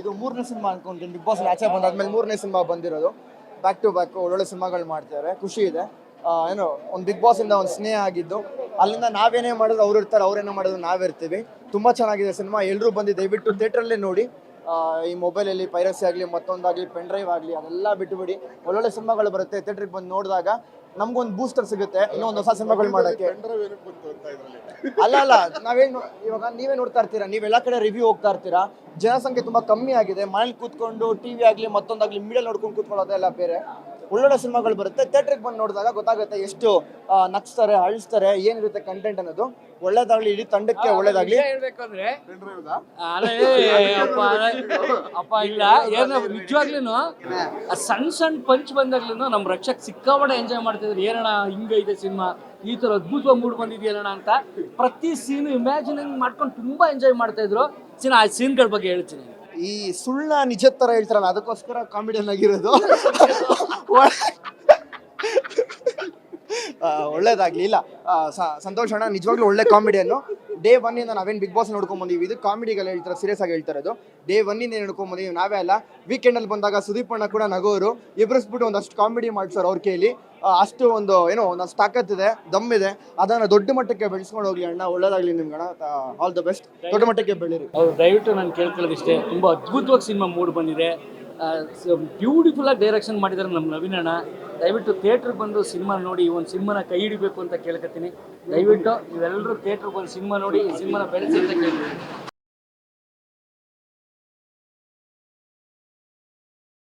ಇದು ಮೂರನೇ ಸಿನಿಮಾ ಅನ್ಕೊಂತೀನಿ. ಬಿಗ್ ಬಾಸ್ ಆಚೆ ಬಂದಾದ್ಮೇಲೆ ಮೂರನೇ ಸಿನಿಮಾ ಬಂದಿರೋದು. ಬ್ಯಾಕ್ ಟು ಬ್ಯಾಕ್ ಒಳ್ಳೊಳ್ಳೆ ಸಿನಿಮಾಗಳು ಮಾಡ್ತಾರೆ. ಖುಷಿ ಇದೆ. ಏನು, ಒಂದು ಬಿಗ್ ಬಾಸ್ ಇಂದ ಒಂದು ಸ್ನೇಹ ಆಗಿದ್ದು, ಅಲ್ಲಿಂದ ನಾವೇನೇ ಮಾಡಿದ್ರು ಅವ್ರು ಇರ್ತಾರೆ ಅವ್ರೇನೇ ಮಾಡಿದ್ರು ನಾವಿರ್ತೀವಿ. ತುಂಬಾ ಚೆನ್ನಾಗಿದೆ ಸಿನಿಮಾ. ಎಲ್ಲರೂ ಬಂದು ದಯವಿಟ್ಟು ಥಿಯೇಟ್ರಲ್ಲೇ ನೋಡಿ. ಈ ಮೊಬೈಲಲ್ಲಿ ಪೈರಸಿ ಆಗಲಿ, ಮತ್ತೊಂದಾಗಲಿ ಪೆನ್ ಡ್ರೈವ್ ಆಗಲಿ, ಅದೆಲ್ಲ ಬಿಟ್ಟುಬಿಡಿ ಒಳ್ಳೊಳ್ಳೆ ಸಿನಿಮಾಗಳು ಬರುತ್ತೆ. ಥಿಯೇಟ್ರಿಗೆ ಬಂದು ನೋಡಿದಾಗ ನಮ್ಗೊಂದು ಬೂಸ್ಟರ್ ಸಿಗುತ್ತೆ ಇನ್ನೊಂದು ಹೊಸ ಸಿನಿಮಾಗಳು ಮಾಡಕ್ಕೆ. ಅಲ್ಲ ಅಲ್ಲ ನಾವೇನು ಇವಾಗ ನೀವೇ ನೋಡ್ತಾ ಇರ್ತೀರಾ ನೀವೆಲ್ಲ ಎಲ್ಲ ಕಡೆ ರಿವ್ಯೂ ಹೋಗ್ತಾ ಇರ್ತೀರಾ? ಜನಸಂಖ್ಯೆ ತುಂಬಾ ಕಮ್ಮಿ ಆಗಿದೆ ಮನೇಲಿ ಕೂತ್ಕೊಂಡು ಟಿವಿ ಆಗ್ಲಿ ಮತ್ತೊಂದಾಗ್ಲಿ ಮೀಡಿಯಲ್ ನೋಡ್ಕೊಂಡು ಕೂತ್ಕೊಳ್ಳೋದೆಲ್ಲ ಬೇರೆ. ಒಳ್ಳೊಳ್ಳೆ ಸಿನಿಮಾಗಳು ಬರುತ್ತೆ ಥಿಯೇಟ್ರಿಗೆ ಬಂದು ನೋಡಿದಾಗ ಗೊತ್ತಾಗುತ್ತೆ ಎಷ್ಟು ನಕ್ಸ್ತಾರೆ ನಗ್ಸ್ತಾರೆ ಅಳಿಸ್ತಾರೆ ಏನಿರುತ್ತೆ ಕಂಟೆಂಟ್ ಅನ್ನೋದು. ಒಳ್ಳೇದಾಗ್ಲಿ ಇಡೀ ತಂಡಕ್ಕೆ ಒಳ್ಳೇದಾಗ್ಲಿ. ಹೇಳ್ಬೇಕಂದ್ರೆ ಅಲ್ಲ ಏ, ಅಪ್ಪ ಅಪ್ಪ ಇಲ್ಲ ಏನು ನಿಜವಾಗ್ಲೂ ಸಣ್ಣ ಸಣ್ಣ ಪಂಚ್ ಬಂದಾಗ್ಲೂ ನಮ್ ರಕ್ಷಕ್ ಸಿಕ್ಕಾಪಟ್ಟೆ ಎಂಜಾಯ್ ಮಾಡ್ತಿದ್ರು ಏನಣ್ಣ ಹಿಂಗೈತೆ ಸಿನಿಮಾ? ಈ ತರ ಅದ್ಭುತವಾಗಿ ಮೂಡ್ ಬಂದಿದ್ಯೇನಣ್ಣ ಅಂತ? ಪ್ರತಿ ಸೀನ್ ಇಮ್ಯಾಜಿನಿಂಗ್ ಮಾಡ್ಕೊಂಡು ತುಂಬಾ ಎಂಜಾಯ್ ಮಾಡ್ತಾ ಇದ್ರು. ಸಿನ, ಆ ಸೀನ್ಗಳ ಬಗ್ಗೆ ಹೇಳ್ತೀನಿ. ಈ ಸುಳ್ಳ ನಿಜ ತರ ಹೇಳ್ತಾರಲ್ಲ, ಅದಕ್ಕೋಸ್ಕರ ಕಾಮಿಡಿಯನ್ ಆಗಿರೋದು. ಒಳ್ಳೇದಾಗ್ಲಿ. ಇಲ್ಲ ಸಂತೋಷ ಅಣ್ಣ, ನಿಜವಾಗ್ಲೂ ಒಳ್ಳೆ ಕಾಮಿಡಿಯನ್ನು ಡೇ ಒನ್ ಇಂದ ನಾವೇನು ಬಿಗ್ ಬಾಸ್ ನೋಡ್ಕೊಂಡ್ ಬಂದೀವಿ. ಇದು ಕಾಮಿಡಿಗೆಲ್ಲ ಹೇಳ್ತಾರೆ ಸೀರಿಯಸ್ ಆಗಿ ಹೇಳ್ತಾರೆ ಅದು ಡೇ ಒನ್ ಇಂದ ನೋಡ್ಕೊಂಡ್ ಬಂದೀವಿ ನಾವೇ ಅಲ್ಲ. ವೀಕೆಂಡ್ ಅಲ್ಲಿ ಬಂದಾಗ ಸುದೀಪ್ ಅಣ್ಣ ಕೂಡ ನಗೋರು. ಇಬ್ಬರಿಸ್ಬಿಟ್ಟು ಒಂದಷ್ಟು ಕಾಮಿಡಿ ಮಾಡ್ಸೋರು ಅವ್ರ ಕೈಲಿ ಅಷ್ಟು ಒಂದು, ಏನೋ, ಒಂದಷ್ಟು ದಮ್ ಇದೆ. ಅದನ್ನ ದೊಡ್ಡ ಮಟ್ಟಕ್ಕೆ ಬೆಳೆಸ್ಕೊಂಡು ಹೋಗ್ಲಿ ಅಣ್ಣ, ಒಳ್ಳೇದಾಗ್ಲಿ ನಿಮ್ಗೆ ಅಣ್ಣ. ಆಲ್ ದ ಬೆಸ್ಟ್ ದೊಡ್ಡ ಮಟ್ಟಕ್ಕೆ ಬೆಳೀರಿ ದಯವಿಟ್ಟು ನಾನು ಕೇಳ್ಕೊಳ್ಳೋದಿಷ್ಟೇ ತುಂಬ ಅದ್ಭುತವಾಗಿ ಸಿನಿಮಾ ಮೂಡ್ ಬಂದಿದೆ. ಬ್ಯೂಟಿಫುಲ್ ಆಗಿ ಡೈರೆಕ್ಷನ್ ಮಾಡಿದ್ದಾರೆ ನಮ್ಮ ನವೀನಣ್ಣ ದಯವಿಟ್ಟು ಥಿಯೇಟ್ರಿಗೆ ಬಂದು ಸಿನಿಮಾ ನೋಡಿ ಈ ಒಂದು ಸಿನಿಮಾನ ಕೈ ಹಿಡಿಬೇಕು ಅಂತ ಕೇಳ್ಕೊತೀನಿ ದಯವಿಟ್ಟು ನೀವೆಲ್ಲರೂ ಥಿಯೇಟ್ರಿಗೆ ಬಂದು ಸಿನಿಮಾ ನೋಡಿ, ಈ ಸಿನಿಮಾನ ಬೆಳೆಸಿ ಅಂತ ಕೇಳ್ತೀನಿ.